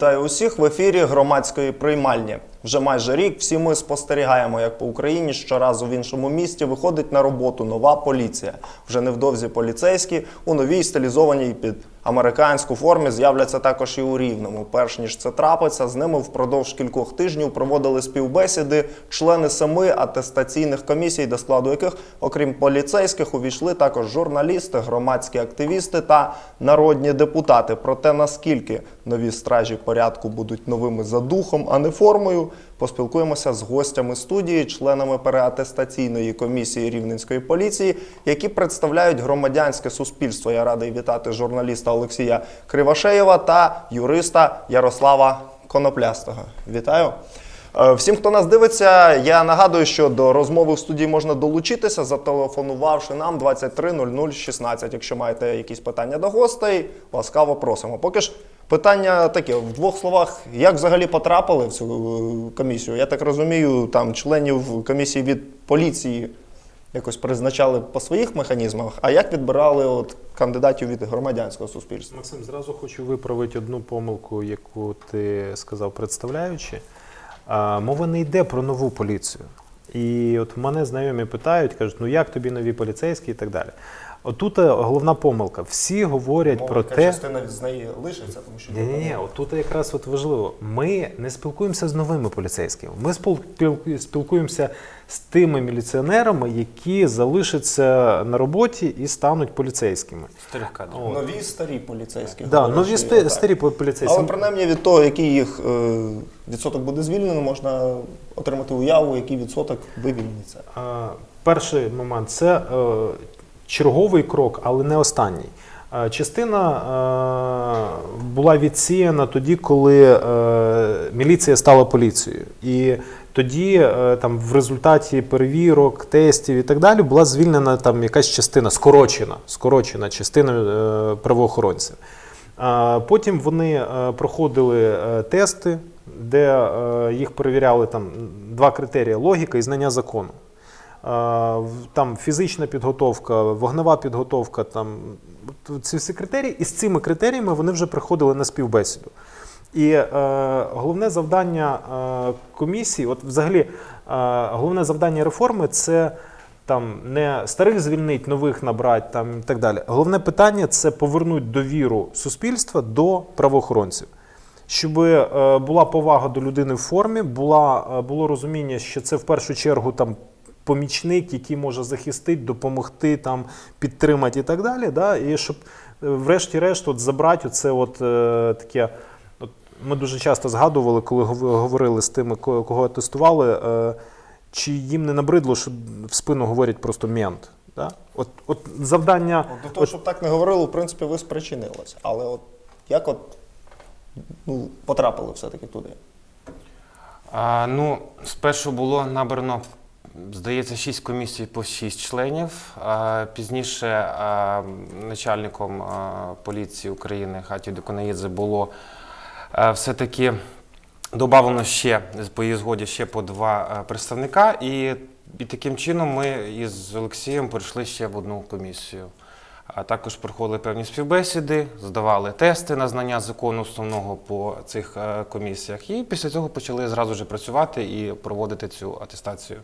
Вітаю усіх в ефірі громадської приймальні. Вже майже рік всі ми спостерігаємо, як по Україні щоразу в іншому місті виходить на роботу нова поліція. Вже невдовзі поліцейські у новій стилізованій під американську формі з'являться також і у Рівному. Перш ніж це трапиться, з ними впродовж кількох тижнів проводили співбесіди члени семи атестаційних комісій, до складу яких, окрім поліцейських, увійшли також журналісти, громадські активісти та народні депутати. Про те, наскільки нові стражі порядку будуть новими за духом, а не формою, поспілкуємося з гостями студії, членами переатестаційної комісії Рівненської поліції, які представляють громадянське суспільство. Я радий вітати журналіста Олексія Кривошеєва та юриста Ярослава Коноплястого. Вітаю. Е, Всім, хто нас дивиться, я нагадую, що до розмови в студії можна долучитися, зателефонувавши нам 230016. Якщо маєте якісь питання до гостей, ласкаво просимо. Поки ж питання таке: в двох словах, як взагалі потрапили в цю е, комісію? Я так розумію, там членів комісії від поліції якось призначали по своїх механізмах. А як відбирали от кандидатів від громадянського суспільства? Максим, зразу хочу виправити одну помилку, яку ти сказав, представляючи. Мова не йде про нову поліцію. І от мене знайомі питають, кажуть, ну як тобі нові поліцейські і так далі. Отут е, головна помилка. Всі говорять Мова, про те. частина з неї лишиться, тому що Ні, ні, ні, тут якраз от важливо. Ми не спілкуємося з новими поліцейськими. Ми спіл- спіл- спілкуємося з тими міліціонерами, які залишаться на роботі і стануть поліцейськими. Старих кадрів. От. нові старі поліцейські. Да, говорять, нові що старі поліцейські. Але принаймні від того, який їх е, відсоток буде звільнено, можна отримати уяву, який відсоток вивільниться. Е, Перший момент це е, черговий крок, але не останній. Е, Частина е, була відсіяна тоді, коли е, міліція стала поліцією. І тоді там в результаті перевірок, тестів і так далі була звільнена там якась частина, скорочена, скорочена частина правоохоронців. Потім вони проходили тести, де їх перевіряли там два критерії: логіка і знання закону. Там фізична підготовка, вогнева підготовка, там ці всі критерії, і з цими критеріями вони вже приходили на співбесіду. І е, головне завдання е, комісії, от взагалі, е, головне завдання реформи це там не старих звільнить, нових набрати там і так далі. Головне питання це повернути довіру суспільства до правоохоронців. Щоб е, була повага до людини в формі, була, е, було розуміння, що це в першу чергу там помічник, який може захистити, допомогти, там, підтримати і так далі. Да? І щоб е, врешті-решт от забрати оце от, е, таке. От ми дуже часто згадували, коли говорили з тими, кого тестували, е, чи їм не набридло, що в спину говорять просто мент. Да? От, от завдання. От до того, щоб так не говорили, в принципі, ви спричинилися. Але от як от ну, потрапили все-таки туди? А, ну, спершу було набрано, здається, шість комісій по шість членів. Пізніше начальником поліції України Хаті Деконаїдзе було все-таки додано ще по її згоді ще по два представника. І, і таким чином ми із Олексієм перейшли ще в одну комісію. А також проходили певні співбесіди, здавали тести на знання закону основного по цих комісіях. І після цього почали зразу ж працювати і проводити цю атестацію.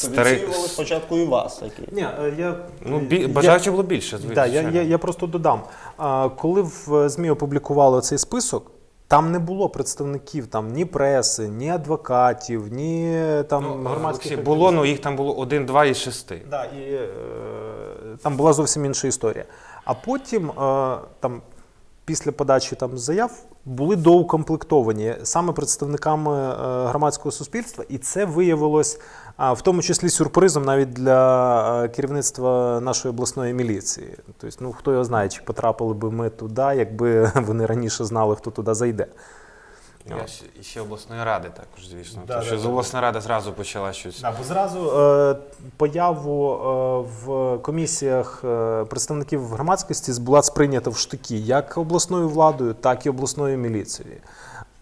Тобто Стари- відсіювали спочатку і вас, які. Ні, е, я, Ну, бі... я- бажаючих було більше, Да, звичайно. я, я, я просто додам. А, коли в ЗМІ опублікували цей список, там не було представників там ні преси, ні адвокатів, ні там Ну, громадських Олексій, було, ну їх там було один-два із шести. Да, і е, там була зовсім інша історія. А потім, е, там, після подачі там, заяв, були доукомплектовані саме представниками е, громадського суспільства, і це виявилось в тому числі сюрпризом навіть для е, керівництва нашої обласної міліції. Тобто, ну хто його знає, чи потрапили би ми туди, якби вони раніше знали, хто туди зайде. Я ще, і ще обласної ради також, звісно. Да, Тому да, що да. з обласної ради зразу почала щось. Да, бо зразу е, появу е, в комісіях е, представників громадськості була сприйнята в штики як обласною владою, так і обласною міліцією.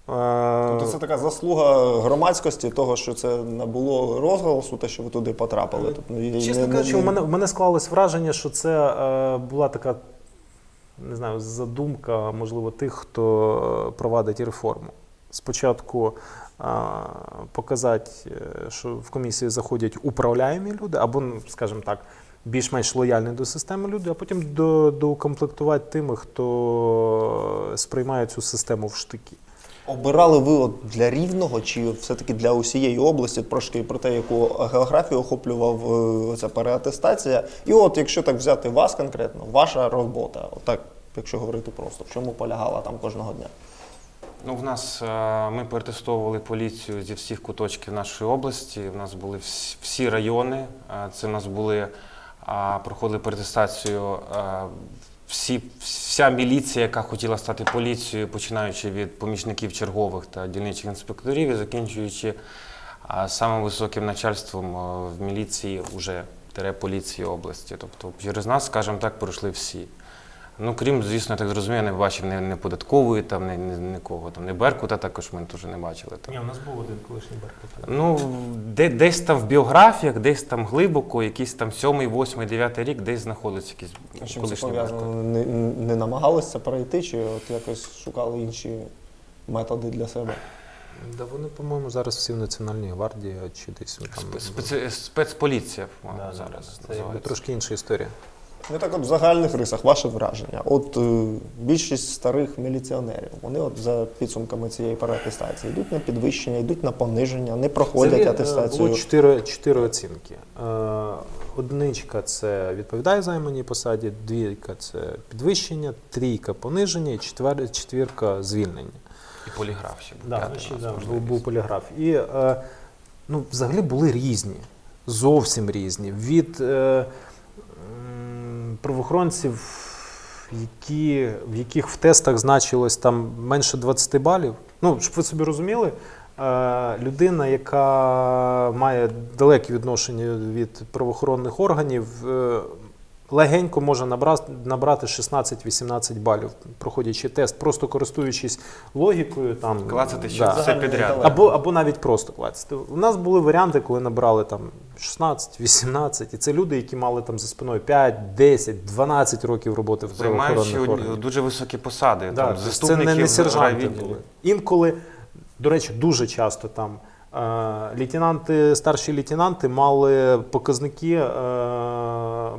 Е, Тобто це така заслуга громадськості, того, що це не було розголосу, те, що ви туди потрапили. Тобто, Чесно не- не- кажучи, у мене, мене склалось враження, що це е, була така не знаю, задумка, можливо, тих, хто провадить реформу. Спочатку показати, е, що в комісії заходять управляємі люди, або, ну, скажімо так, більш-менш лояльні до системи люди, а потім доукомплектувати тими, хто сприймає цю систему в штики. Обирали ви от для рівного чи все-таки для усієї області, трошки про те, яку географію охоплював е, ця переатестація. І от, якщо так взяти вас конкретно, ваша робота, отак, якщо говорити просто, в чому полягала там кожного дня? Ну, в нас е, ми перетестовували поліцію зі всіх куточків нашої області. У нас були всі, райони. Е, Це у нас були а, проходили перетестацію е, всі, вся міліція, яка хотіла стати поліцією, починаючи від помічників чергових та дільничих інспекторів і закінчуючи самим високим начальством е, в міліції уже тере поліції області. Тобто через нас, скажімо так, пройшли всі. Ну, крім, звісно, я так зрозумів, я не бачив не, не податкової, там, не, не, нікого, там, не Беркута також ми теж не бачили. Там. Ні, у нас був один колишній Беркут. Ну, де, десь там в біографіях, десь там глибоко, якийсь там сьомий, восьмий, дев'ятий рік, десь знаходиться якийсь З чим це колишній пов'язано? Беркут. Не, не намагалися перейти, чи от якось шукали інші методи для себе? Да вони, по-моєму, зараз всі в Національній гвардії чи десь там. Спец- спецполіція, Да, по-моєму, да, зараз да. Це якби називається. трошки інша історія. Ну так от в загальних рисах, ваше враження. От е, більшість старих міліціонерів, вони от за підсумками цієї переатестації йдуть на підвищення, йдуть на пониження, не проходять Взагалі, е, атестацію. Було чотири, чотири оцінки. Е, Одиничка це відповідає займаній посаді, двійка це підвищення, трійка пониження і четвер, четвірка звільнення. І поліграф ще був. Да, п'ятий ще, у нас, да, можливо, був, був поліграф. І е, ну, взагалі були різні, зовсім різні. Від е, правоохоронців, які, в яких в тестах значилось там менше 20 балів. Ну, щоб ви собі розуміли, е, людина, яка має далеке відношення від правоохоронних органів, е, легенько може набрати, набрати 16-18 балів, проходячи тест, просто користуючись логікою. Там, Клацати ще да. все підряд. Або, або навіть просто клацати. У нас були варіанти, коли набрали там 16, 18, і це люди, які мали там за спиною 5, 10, 12 років роботи в правоохоронних органах. дуже високі посади. Да, там, це не, не сержанти були. Інколи, до речі, дуже часто там е, лейтенанти, старші лейтенанти мали показники е,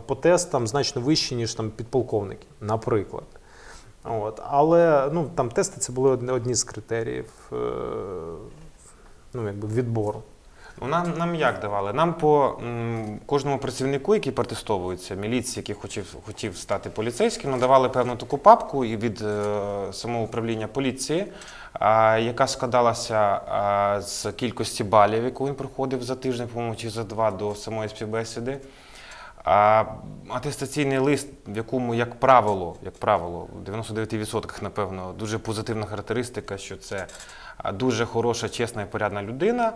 по тестам значно вищі, ніж там підполковники, наприклад. От. Але ну, там тести це були одні, з критеріїв е, ну, якби відбору. Ну, Нам, нам як давали? Нам по м, кожному працівнику, який протестовується, міліції, який хотів, хотів стати поліцейським, надавали певну таку папку від е, самого управління поліції, а, яка складалася а, з кількості балів, яку він проходив за тиждень, по-моєму, чи за два до самої співбесіди. А атестаційний лист, в якому, як правило, як правило, в 99% напевно, дуже позитивна характеристика, що це дуже хороша, чесна і порядна людина.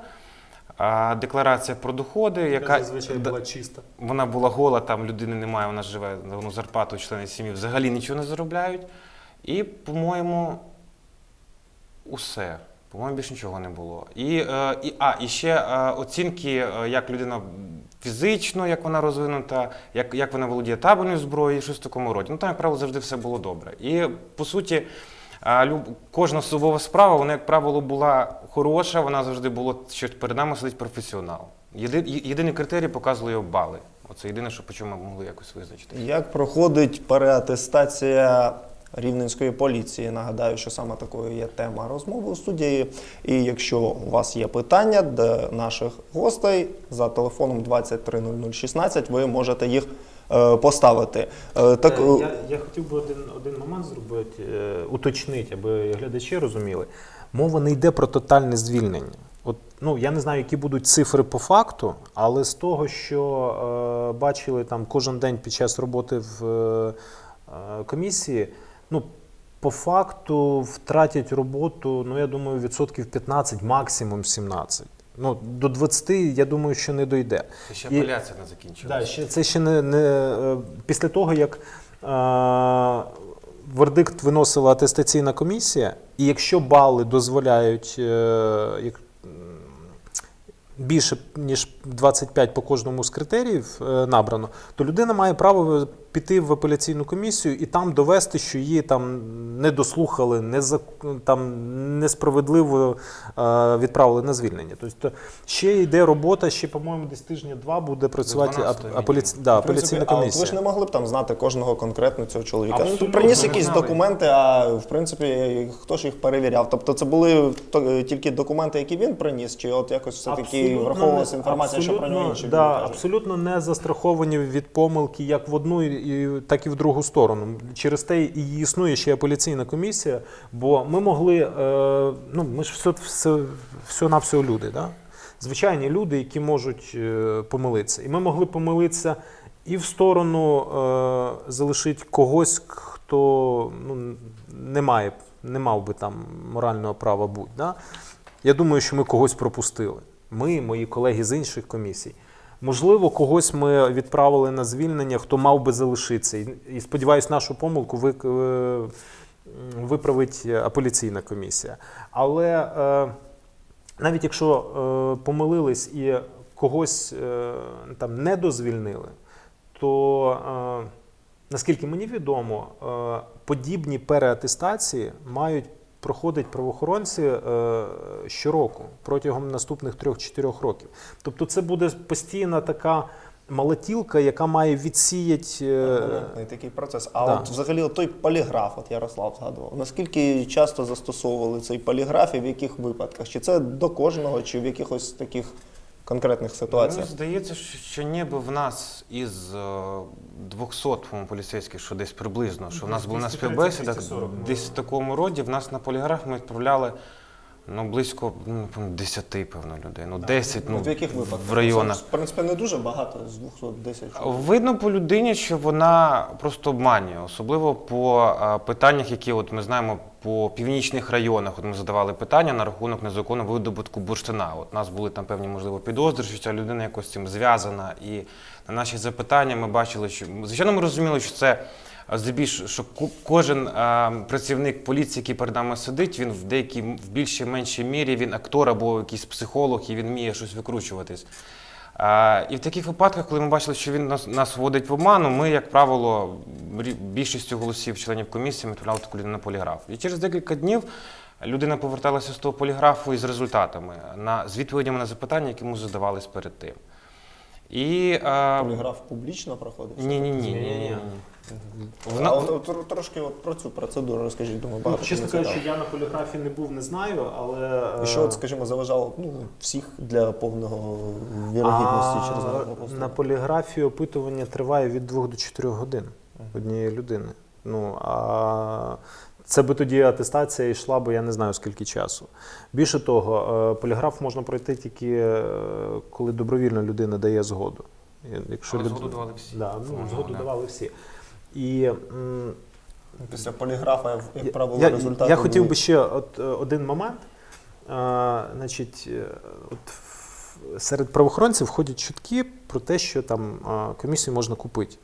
А, декларація про доходи, яка да- чиста. вона була гола, там людини немає, вона живе на зарплату, члени сім'ї взагалі нічого не заробляють. І, по-моєму, усе. По-моєму, більше нічого не було. І, е, і, а, і ще е, оцінки, е, як людина фізично, як вона розвинута, як, як вона володіє табельною зброєю, щось в такому роді. Ну там, як правило, завжди все було добре. І по суті, кожна судова справа, вона, як правило, була хороша, вона завжди було, що перед нами сидить професіонал. Єди, єдиний критерій показували його бали. Оце єдине, що по чому ми могли якось визначити. Як проходить переатестація рівненської поліції? Нагадаю, що саме такою є тема розмови у студії. І якщо у вас є питання до наших гостей за телефоном 230016, ви можете їх е, поставити. Е, так, е, я, я хотів би один, один момент зробити, уточнити, аби глядачі розуміли. Мова не йде про тотальне звільнення. От, ну, я не знаю, які будуть цифри по факту, але з того, що е, бачили там кожен день під час роботи в е, комісії, ну, по факту втратять роботу, ну, я думаю, відсотків 15, максимум 17. Ну, до 20, я думаю, що не дойде. Це ще І- апеляція не закінчилася. Да, ще, це ще не, не е, після того, як е, вердикт виносила атестаційна комісія, і якщо бали дозволяють е, як, більше ніж 25 по кожному з критеріїв е, набрано, то людина має право піти в апеляційну комісію і там довести, що її там не дослухали, не зак- там несправедливо е, відправили на звільнення. Тобто ще йде робота, ще, по-моєму, десь тижня два буде працювати 12-го апеляці... да, принципі, апеляційна комісія. ви ж не могли б там знати кожного конкретно цього чоловіка. Ну, тут приніс якісь документи, а в принципі, хто ж їх перевіряв? Тобто це були тільки документи, які він приніс, чи от якось все-таки враховувалася інформація, що про нього інші да, абсолютно не застраховані від помилки як в одну, і- так і в другу сторону. Через те і існує ще апеляційна комісія, бо ми могли, е, ну ми ж все, все, все на все люди, да? звичайні люди, які можуть е, помилитися. І ми могли помилитися і в сторону е, залишити когось, хто ну, не має, не мав би там морального права бути. Да? Я думаю, що ми когось пропустили. Ми, мої колеги з інших комісій. Можливо, когось ми відправили на звільнення, хто мав би залишитися. І, сподіваюся, нашу помилку е, виправить апеляційна комісія. Але е, навіть якщо е, помилились і когось там не дозвільнили, то наскільки мені відомо, подібні переатестації мають проходити правоохоронці е, щороку протягом наступних 3-4 років. Тобто це буде постійна така Малотілка, яка має відсіяти. е, такий процес. А да. от взагалі той поліграф, от Ярослав згадував. Наскільки часто застосовували цей поліграф і в яких випадках? Чи це до кожного, чи в якихось таких конкретних ситуаціях? Мені здається, що ніби в нас із е, 200 поліцейських, що десь приблизно, що в нас був на співбесідах, десь в такому роді, в нас на поліграф ми відправляли ну, близько ну, певно, 10, певно, людей. Ну, 10, ну, в яких випадках? в районах. Це, в принципі, не дуже багато з 210 чоловік. Видно по людині, що вона просто обманює, особливо по е, питаннях, які от ми знаємо по північних районах. От ми задавали питання на рахунок незаконного видобутку бурштина. От у нас були там певні можливо підозри, що ця людина якось з цим зв'язана. І на наші запитання ми бачили, що звичайно ми розуміли, що це. Здебільшого, що ко- кожен е, працівник поліції, який перед нами сидить, він в деякій в більшій меншій мірі він актор або якийсь психолог, і він вміє щось викручуватись. І в таких випадках, коли ми бачили, що він нас, нас вводить в оману, ми, як правило, більшістю голосів членів комісії ми відправляли таку людину на поліграф. І через декілька днів людина поверталася з того поліграфу із результатами, на, з відповідями на запитання, які йому задавались перед тим. І, Поліграф публічно проходить? ні, ні, ні, ні, ні, ні. А от, от, трошки от про цю процедуру розкажіть, думаю, багато Ну, чесно кажучи, я на поліграфі не був, не знаю, але. І що, е, от, скажімо, заважало ну, всіх для повного вірогідності через А народного поступу? на поліграфі опитування триває від 2 до 4 годин однієї людини. Ну а це би тоді атестація йшла, бо я не знаю скільки часу. Більше того, е, поліграф можна пройти тільки е, коли добровільно людина дає згоду. Якщо Але люд- згоду давали всі. Да, ну, згоду давали всі. І Після поліграфа, як правило, я, результати я хотів би ще от, е, один момент. А, значить, е, от серед правоохоронців ходять чутки про те, що там комісію можна купити.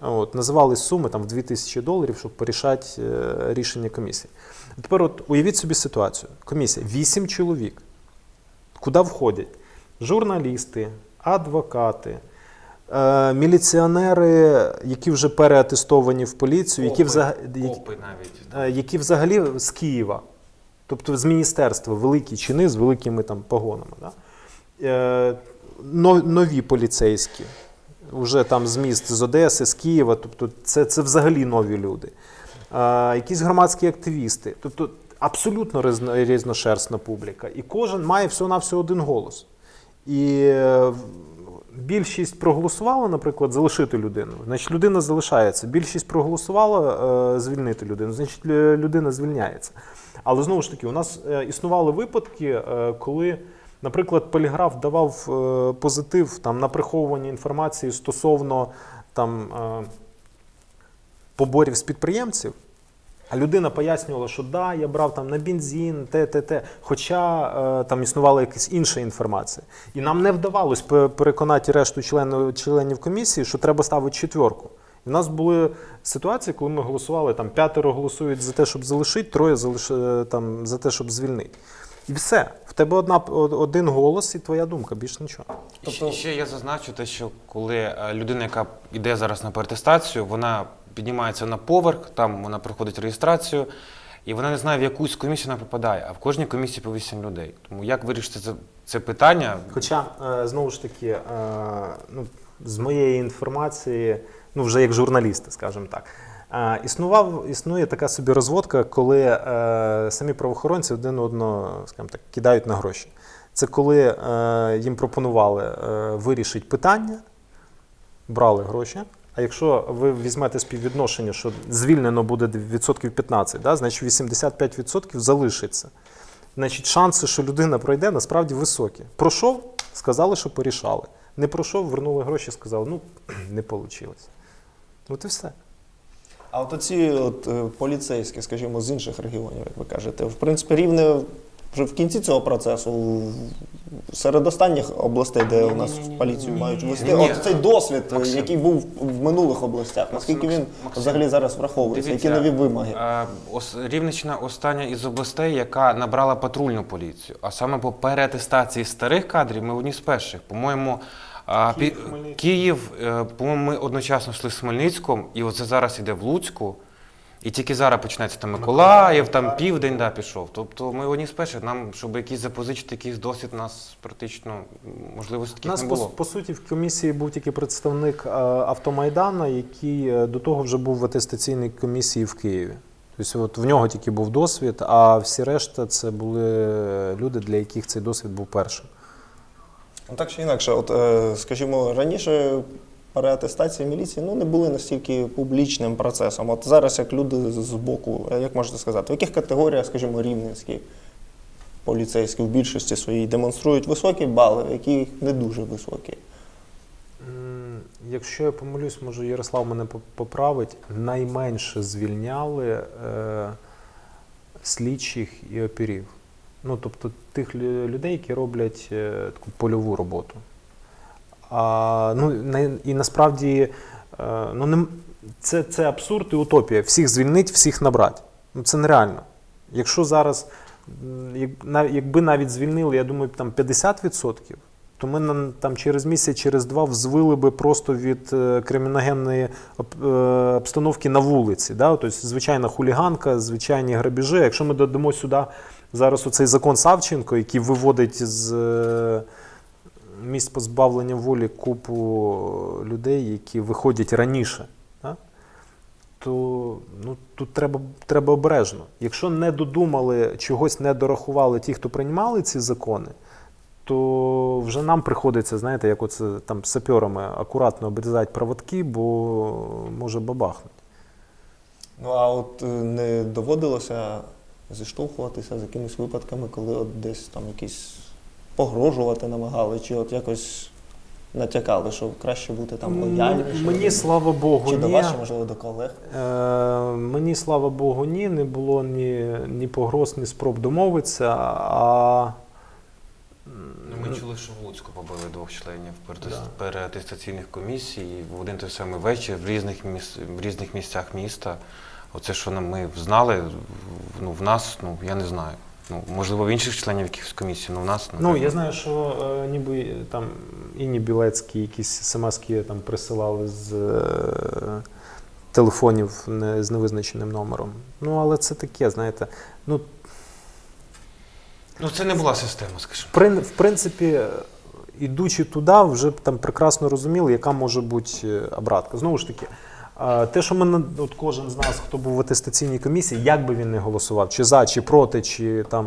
От, називали суми там, в 2000 доларів, щоб порішати е, рішення комісії. Тепер от, уявіть собі ситуацію. Комісія 8 чоловік. Куди входять? Журналісти, адвокати, міліціонери, які вже переатестовані в поліцію, які, взагалі, які, е, які взагалі з Києва, тобто з міністерства, великі чини з великими там погонами. Да? Е, нові поліцейські, вже там з міст з Одеси, з Києва, тобто це, це взагалі нові люди. Е, якісь громадські активісти, тобто абсолютно різношерстна публіка. І кожен має всього-навсього один голос. І е, більшість проголосувала, наприклад, залишити людину. Значить, людина залишається. Більшість проголосувала е, звільнити людину, значить, людина звільняється. Але знову ж таки, у нас е, існували випадки, е, коли, наприклад, поліграф давав позитив там, на приховування інформації стосовно там, поборів з підприємців. А людина пояснювала, що да, я брав там на бензин, те, те, те. Хоча е, там існувала якась інша інформація. І нам не вдавалось переконати решту членів, членів комісії, що треба ставити четверку. І в нас були ситуації, коли ми голосували, там п'ятеро голосують за те, щоб залишити, троє залиш... е, там, за те, щоб звільнити. І все. В тебе одна, од- один голос і твоя думка, більш нічого. І ще- я зазначу те, що коли е, людина, яка йде зараз на перетестацію, вона піднімається на поверх, там вона проходить реєстрацію, і вона не знає, в яку з комісію вона попадає, а в кожній комісії по 8 людей. Тому як вирішити це, це питання? Хоча, е, знову ж таки, е, ну, з моєї інформації, ну вже як журналісти, скажімо так, е, існував, існує така собі розводка, коли е, самі правоохоронці один одного, скажімо так, кидають на гроші. Це коли е, їм пропонували е, вирішити питання, брали гроші. А якщо ви візьмете співвідношення, що звільнено буде відсотків 15, да, значить 85% залишиться. Значить, шанси, що людина пройде, насправді високі. Пройшов, сказали, що порішали. Не пройшов, вернули гроші, сказали, ну не вийшло. От і все. А от оці от, е, поліцейські, скажімо, з інших регіонів, як ви кажете, в принципі, рівне вже в кінці цього процесу, серед останніх областей, де у нас Ні-ні-ні. поліцію Ні. мають вести, Ні. от цей досвід, Максим. який був в минулих областях, наскільки він Максим, взагалі зараз враховується, які нові вимоги? е, ос- Рівненщина остання із областей, яка набрала патрульну поліцію. А саме по переатестації старих кадрів ми одні з перших. По-моєму, а, Київ, пі- Київ, е, по-моєму, ми одночасно йшли з Хмельницьком, і оце зараз іде в Луцьку. І тільки зараз починається там Миколаїв, там південь да, пішов. Тобто ми одні з перших. Нам, щоб якийсь запозичити якийсь досвід, нас практично можливості У таких нас не по, було. по суті в комісії був тільки представник е, автомайдана, який е, до того вже був в атестаційній комісії в Києві. Тобто от в нього тільки був досвід, а всі решта це були люди, для яких цей досвід був першим. Ну, Так чи інакше, от, е, скажімо, раніше переатестації міліції ну, не були настільки публічним процесом. От зараз, як люди з- боку, е, як можете сказати, в яких категоріях, скажімо, рівненські поліцейські в більшості своїй демонструють високі бали, яких не дуже високі. Якщо я помилюсь, може Ярослав мене поправить, найменше звільняли е, слідчих і опірів. Ну, тобто тих людей, які роблять е, таку польову роботу. А, ну, і насправді е, ну, не, це, це абсурд і утопія. Всіх звільнить, всіх набрати. Ну, це нереально. Якщо зараз, якби навіть звільнили, я думаю, там 50%, то ми там через місяць, через два взвили би просто від е, криміногенної е, обстановки на вулиці. Да? Тобто, звичайна хуліганка, звичайні грабіжі. Якщо ми додамо сюди зараз оцей закон Савченко, який виводить з місць позбавлення волі купу людей, які виходять раніше. Да? То ну, тут треба, треба обережно. Якщо не додумали, чогось не дорахували ті, хто приймали ці закони, то вже нам приходиться, знаєте, як оце там саперами акуратно обрізати проводки, бо може бабахнути. Ну а от е, не доводилося зіштовхуватися з якимись випадками, коли от десь там якісь погрожувати намагали, чи от якось натякали, що краще бути там лояльнішим? Мені, слава Богу, чи до ні. вас, чи можливо до колег? Е, мені, слава Богу, ні, не було ні, ні погроз, ні спроб домовитися. А Ну, Ми чули, що в Луцьку побили двох членів переатестаційних комісій в один той самий вечір в різних, міс... в різних місцях міста. Оце, що нам ми знали, в- ну, в нас, ну я не знаю. Ну, можливо, в інших членів якихось комісій, але в нас Ну, я знаю, що е, ніби там Інні Білецькі якісь смски там присилали з е, телефонів не, з невизначеним номером. Ну, але це таке, знаєте. Ну, Ну, це не була система, скажімо. Прин- в принципі, ідучи туди, вже б там прекрасно розуміли, яка може бути е, обратка. Знову ж таки, те, що ми от кожен з нас, хто був в атестаційній комісії, як би він не голосував, чи за, чи проти, чи там.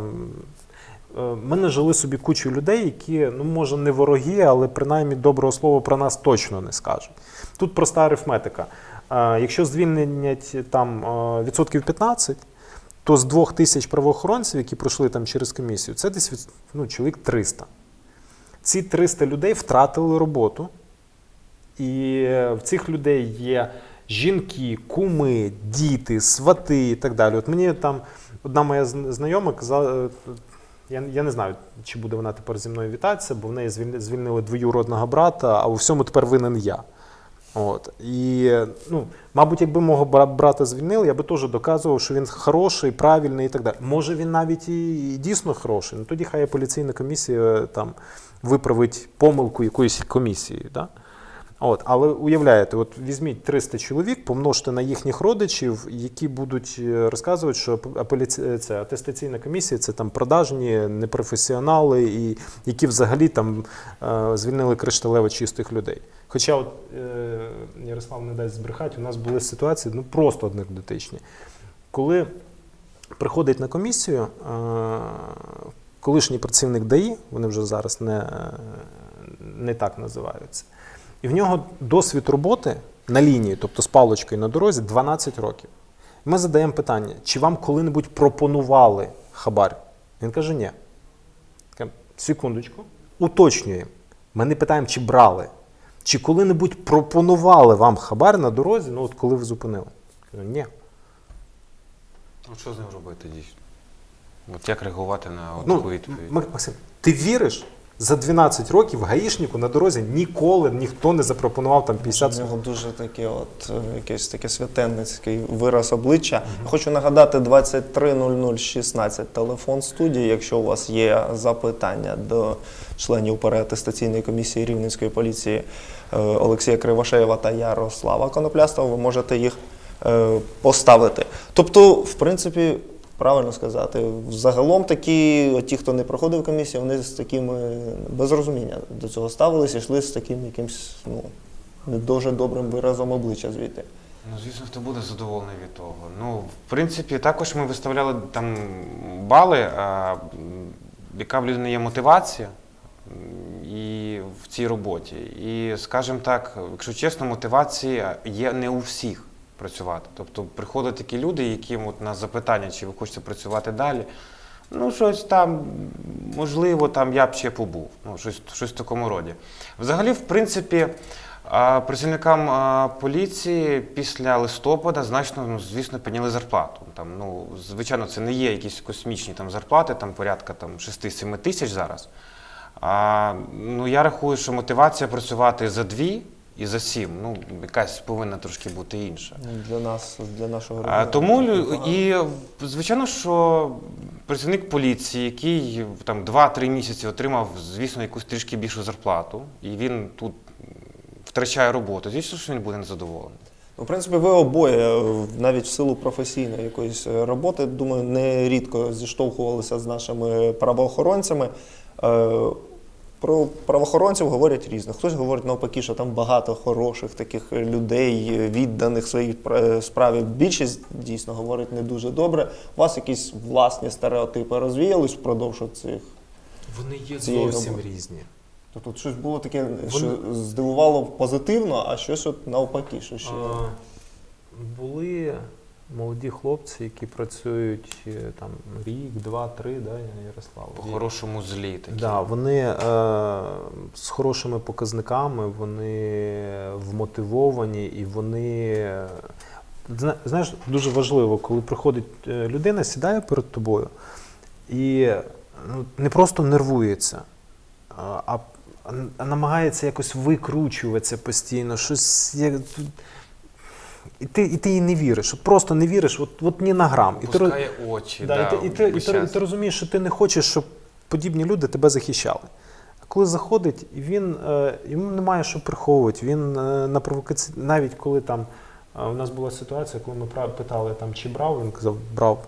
е, Ми не жили собі кучу людей, які, ну, може, не вороги, але принаймні доброго слова про нас точно не скажуть. Тут проста арифметика. Е, Якщо звільнять там е, відсотків 15, то з двох тисяч правоохоронців, які пройшли там через комісію, це десь ну, чоловік 300. Ці 300 людей втратили роботу, і в цих людей є жінки, куми, діти, свати і так далі. От мені там одна моя знайома казала, е, я, не знаю, чи буде вона тепер зі мною вітатися, бо в неї звільнили двоюродного брата, а у всьому тепер винен я. От. І, ну, мабуть, якби мого брата звільнили, я би теж доказував, що він хороший, правильний і так далі. Може, він навіть і, і дійсно хороший. Ну тоді хай поліційна комісія е, там виправить помилку якоїсь комісії. Да? От, але уявляєте, от візьміть 300 чоловік, помножте на їхніх родичів, які будуть е, розказувати, що апеляці... це, атестаційна комісія це там продажні, непрофесіонали, і які взагалі там е, звільнили кришталево чистих людей. Хоча, от е, Ярослав не дасть збрехати, у нас були ситуації ну просто анекдотичні. Коли приходить на комісію, е, колишній працівник ДАІ, вони вже зараз не, е, не так називаються. І в нього досвід роботи на лінії, тобто з паличкою на дорозі, 12 років. Ми задаємо питання, чи вам коли-небудь пропонували хабар? Він каже, ні. Секундочку, уточнюємо. Ми не питаємо, чи брали. Чи коли-небудь пропонували вам хабар на дорозі, ну от коли ви зупинили? Кажу, ні. Ну, що з ним робити дійсно? От як реагувати на Ну, таку відповідь? Максим, ти віриш? За 12 років гаїшнику на дорозі ніколи ніхто не запропонував там 50 У нього дуже таке, от е, якийсь таке святенницький вираз обличчя. Хочу нагадати 230016 телефон студії. Якщо у вас є запитання до членів переатестаційної комісії Рівненської поліції е, Олексія Кривошеєва та Ярослава Коноплястова, ви можете їх е, поставити. Тобто, в принципі. Правильно сказати, загалом такі, ті, хто не проходив комісію, вони з такими без розуміння до цього ставилися, йшли з таким якимсь ну, не дуже добрим виразом обличчя звідти. Ну, звісно, хто буде задоволений від того. Ну, в принципі, також ми виставляли там бали, а, яка в людини є мотивація і в цій роботі. І, скажімо так, якщо чесно, мотивація є не у всіх працювати. Тобто приходять такі люди, яким от на запитання, чи ви хочете працювати далі. Ну, щось там, можливо, там я б ще побув. Ну, щось, щось в такому роді. Взагалі, в принципі, працівникам поліції після листопада значно, ну, звісно, підняли зарплату. Там, ну, звичайно, це не є якісь космічні там, зарплати, там порядка там, 6-7 тисяч зараз. А, ну, я рахую, що мотивація працювати за дві і за сім, ну, якась повинна трошки бути інша. Ну, Для нас, для нашого А, регіону. тому лю- і звичайно, що працівник поліції, який там 2-3 місяці отримав, звісно, якусь трішки більшу зарплату, і він тут втрачає роботу. Звісно, що він буде незадоволений. Ну, в принципі, ви обоє, е, навіть в силу професійної якоїсь е, роботи, думаю, нерідко зіштовхувалися з нашими правоохоронцями. Е, Про правоохоронців говорять різно. Хтось говорить навпаки, що там багато хороших таких людей, е, відданих своїй справі. Більшість дійсно говорить не дуже добре. У вас якісь власні стереотипи розвіялись впродовж цих. Вони є Цієї зовсім роботи. різні. Тобто щось було таке, що здивувало позитивно, а щось от навпаки, що ще. А, були молоді хлопці, які працюють е, там рік, два, три, да, Ярослав? По хорошому злі такі. Да, вони е, з хорошими показниками, вони вмотивовані і вони. е, зна- Знаєш, дуже важливо, коли приходить е, людина, сідає перед тобою і ну, не просто нервується, а, а, а намагається якось викручуватися постійно, щось. як- І ти, і ти їй не віриш, от просто не віриш, от, от ні на грам. І ти, очі. Да, да, і, ти, і, ти, і, ти, і ти розумієш, що ти не хочеш, щоб подібні люди тебе захищали. А коли заходить, він е, йому немає що приховувати. Він е, на провокаці... навіть коли там е, у нас була ситуація, коли ми питали там, чи брав, він казав, брав.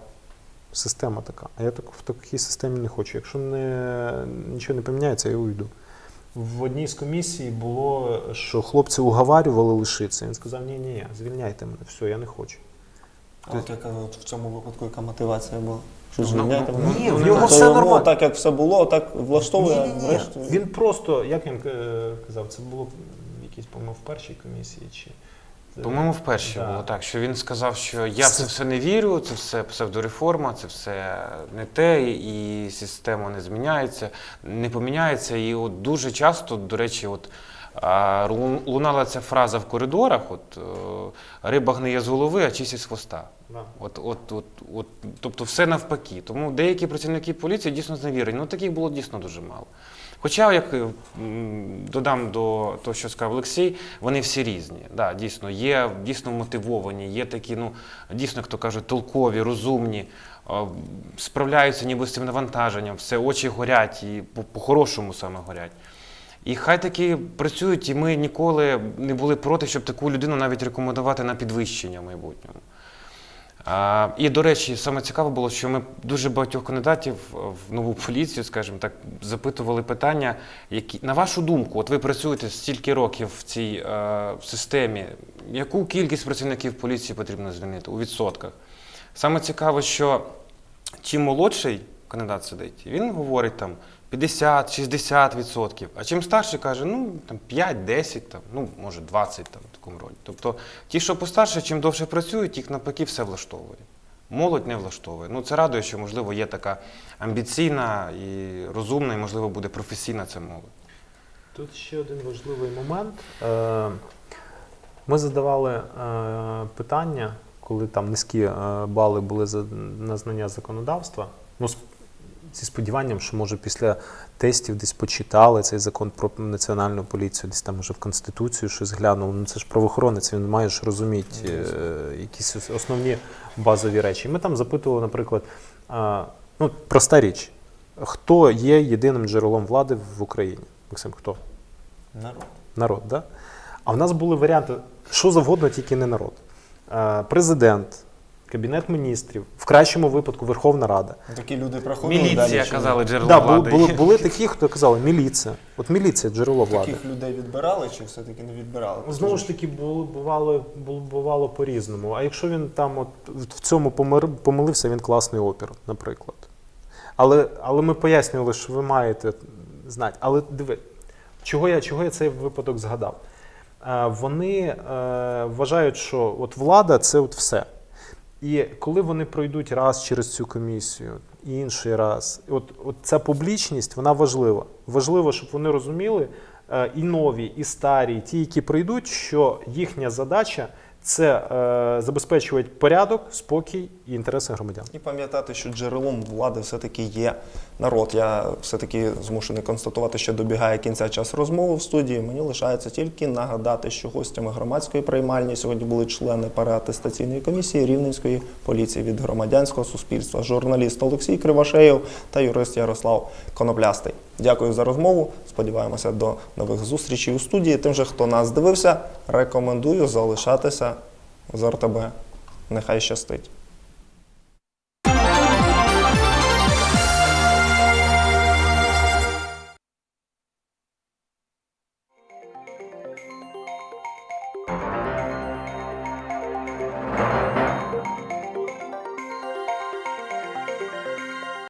Система така. А я так в такій системі не хочу. Якщо не, нічого не поміняється, я уйду. В одній з комісій було, що хлопці уговарювали лишитися. Він сказав: ні, ні, ні, звільняйте мене, все, я не хочу. А от яка от в цьому випадку яка мотивація була? Що Ну, звільняти ну, мене? ні, в нього все нормально. Так як все було, так влаштовує. Ні, ні, ні. врешті. Він просто, як він е, казав, це було в якійсь, по-моєму, в першій комісії чи. По-моєму, вперше Да. було так, що він сказав, що я в це все не вірю, це все псевдореформа, це все не те, і система не зміняється, не поміняється. І от дуже часто, до речі, от лунала ця фраза в коридорах: от, е, риба гниє з голови, а чисть із хвоста. Да. От, от, от, от, тобто все навпаки. Тому деякі працівники поліції дійсно зневірені. Ну таких було дійсно дуже мало. Хоча, як е, додам до того, що сказав Олексій, вони всі різні. Да, дійсно, є дійсно мотивовані, є такі, ну дійсно, як то кажуть, толкові, розумні, е, справляються ніби з цим навантаженням, все очі горять і по- по-хорошому саме горять. І хай таки працюють, і ми ніколи не були проти, щоб таку людину навіть рекомендувати на підвищення в майбутньому. А, і, до речі, саме цікаве було, що ми дуже багатьох кандидатів в нову поліцію, скажімо так, запитували питання, які, на вашу думку, от ви працюєте стільки років в цій е, системі, яку кількість працівників поліції потрібно звільнити у відсотках? Саме цікаве, що чим молодший кандидат сидить, він говорить там 50-60 відсотків, а чим старший каже, ну там 5-10, там, ну може 20 там, в такому роді. Тобто ті, що постарше, чим довше працюють, їх навпаки все влаштовує. Молодь не влаштовує. Ну це радує, що можливо є така амбіційна і розумна, і можливо буде професійна ця молодь. Тут ще один важливий момент. Е, Ми задавали е, питання, коли там низькі е, бали були за на знання законодавства. Ну, зі сподіванням, що може після тестів десь почитали цей закон про національну поліцію, десь там може в конституцію щось глянули. Ну це ж правоохоронець, він має ж розуміти е, якісь основні базові речі. Ми там запитували, наприклад, е, ну, проста річ. Хто є єдиним джерелом влади в Україні? Максим, хто? Народ. Народ, да? А в нас були варіанти, що завгодно, тільки не народ. Е, Президент, Кабінет міністрів, в кращому випадку Верховна Рада. Такі люди проходили Міліція далі. казали джерело Да, були, влади. були, були такі, хто казали, міліція. От міліція джерело влади. Таких людей відбирали чи все-таки не відбирали? Знову ж таки, було, бувало, бувало по-різному. А якщо він там от в цьому помир, помилився, він класний опір, наприклад. Але, але ми пояснювали, що ви маєте знати. Але диви, чого я, чого я цей випадок згадав? Е, Вони е, вважають, що от влада це от все. І коли вони пройдуть раз через цю комісію, і інший раз, от, от ця публічність вона важлива. Важливо, щоб вони розуміли, е, і нові, і старі, і ті, які прийдуть, що їхня задача це е, забезпечувати порядок, спокій і інтереси громадян. І пам'ятати, що джерелом влади все-таки є народ. Я все-таки змушений констатувати, що добігає кінця час розмови в студії. Мені лишається тільки нагадати, що гостями громадської приймальні сьогодні були члени переатестаційної комісії Рівненської поліції від громадянського суспільства, журналіст Олексій Кривошеєв та юрист Ярослав Коноплястий. Дякую за розмову. Сподіваємося до нових зустрічей у студії. Тим же, хто нас дивився, рекомендую залишатися з РТБ. Нехай щастить.